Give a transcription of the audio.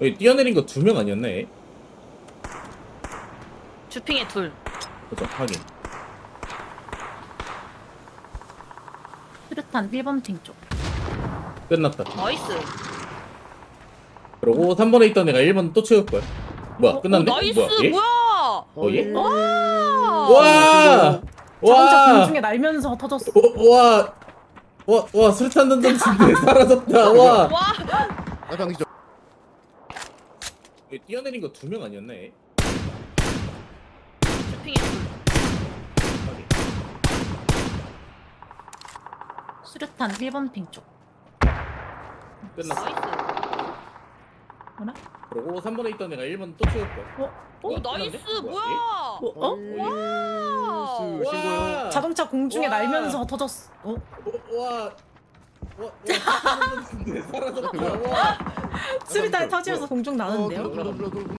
여기 뛰어내린 거 두 명 아니었나 얘? 주핑에 둘. 그죠 확인 수류탄 1번 핑 쪽. 끝났다 나이스. 그리고 3번에 있던 애가 1번 또 채울걸 뭐야 어, 끝났네? 어, 나이스 뭐야 얘? 뭐야? 어 얘? 와. 와! 자동차 와! 공중에 날면서 터졌어. 어, 와! 와, 와, 수류탄 던전 중에 사라졌다. 와! 와. 나 방기죠. 여기 뛰어내린 거 두 명 아니었나 얘? 주핑에 둘. 확인 수류탄 1번 핑 쪽. 끝났어 나이스. 뭐라? 그리고 3번에 있던 애가 1번 또 어? 오 나이스? 뭐야? 어? 어? 와! 자동차 공중에 와. 날면서 터졌어. 어? 어, 와! 와, 와, 사라졌다. 와! 수류탄 터지면서 공중 어, 나는데요? 돌아.